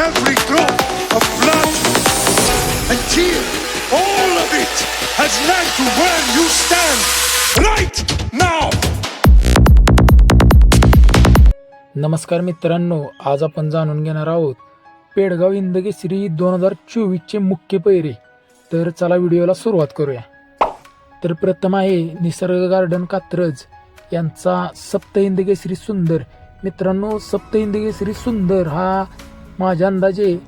every drop of blood. And tear, all of it has led to where you stand right now. नमस्कार मित्रांनो आज आपण जाणून घेणार आहोत पेडगाव इंदकेसरी दोन हजार चोवीसचे मुख्य पैरे. तर चला व्हिडिओला सुरुवात करूया. तर प्रथम आहे निसर्ग गार्डन कात्रज. यांचा सप्त श्री सुंदर. मित्रांनो सप्त श्री सुंदर हा माझ्या अंदाजे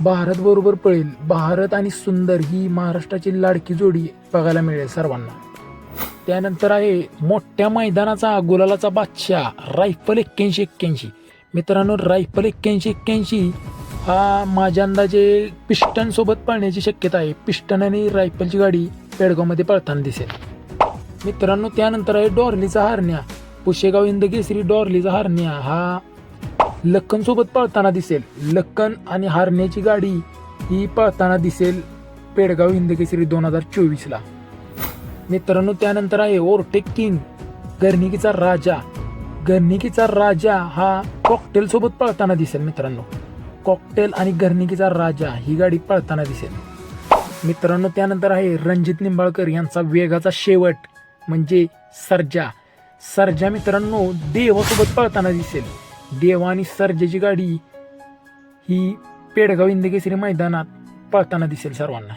भारत बरोबर पळेल. भारत आणि सुंदर ही महाराष्ट्राची लाडकी जोडी बघायला मिळेल सर्वांना. त्यानंतर आहे मोठ्या मैदानाचा गुलालाचा बादशाह रायफल एक्क्याऐंशी एक्क्याऐंशी. मित्रांनो रायफल एक्क्याऐंशी एक्क्याऐंशी हा माझ्या अंदाजे पिस्टन सोबत पळण्याची शक्यता आहे. पिस्टन आणि रायफलची गाडी पेडगावमध्ये पळताना दिसेल. मित्रांनो त्यानंतर आहे डॉर्लीचा हारण्या. पुशेगाव इंदकेसरी डॉर्लीचा हारण्या. हा लक्कन सोबत पळताना दिसेल. लक्कन आणि हारण्याची गाडी ही पळताना दिसेल पेडगाव हिंदकेसरी दोन हजार चोवीसला. मित्रांनो त्यानंतर आहे ओरटेक किंग गर्निकीचा राजा. गर्निकीचा राजा हा कॉकटेल सोबत पळताना दिसेल मित्रांनो. कॉकटेल आणि गर्निकीचा राजा ही गाडी पळताना दिसेल. मित्रांनो त्यानंतर आहे रणजित निंबाळकर यांचा वेगाचा शेवट म्हणजे सर्जा. सर्जा मित्रांनो देवासोबत पळताना दिसेल. देवा आणि सर्जेची गाडी ही पेडगाव इंदकेसरी मैदानात पळताना दिसेल सर्वांना.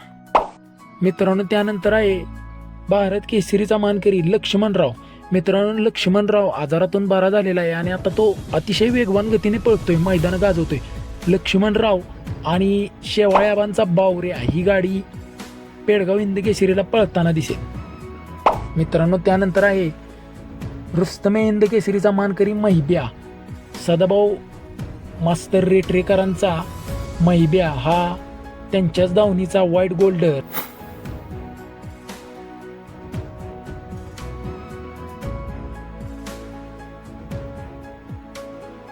मित्रांनो त्यानंतर आहे भारत केसरीचा मानकरी लक्ष्मणराव. मित्रांनो लक्ष्मणराव आजारातून बारा झालेला आहे आणि आता तो अतिशय वेगवान गतीने पळतोय मैदान गाजवतोय. लक्ष्मणराव आणि शेवाळ्याबांचा बावऱ्या ही गाडी पेडगाव इंदकेसरीला पळताना दिसेल. मित्रांनो त्यानंतर आहे रुस्तमे इंदकेसरीचा मानकरी महिब्या. सदाभाऊ मास्तर रेटरेकरांचा महिब्या हा त्यांच्याच धावणीचा वाईट गोल्डर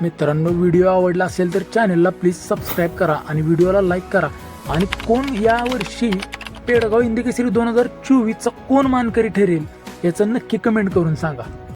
मित्रांनो व्हिडिओ आवडला असेल तर चॅनलला प्लीज सबस्क्राईब करा आणि व्हिडिओला लाईक करा. आणि कोण यावर्षी पेडगाव इंदिकेसरी दोन हजार चोवीसचा कोण मानकरी ठरेल याचं नक्की कमेंट करून सांगा.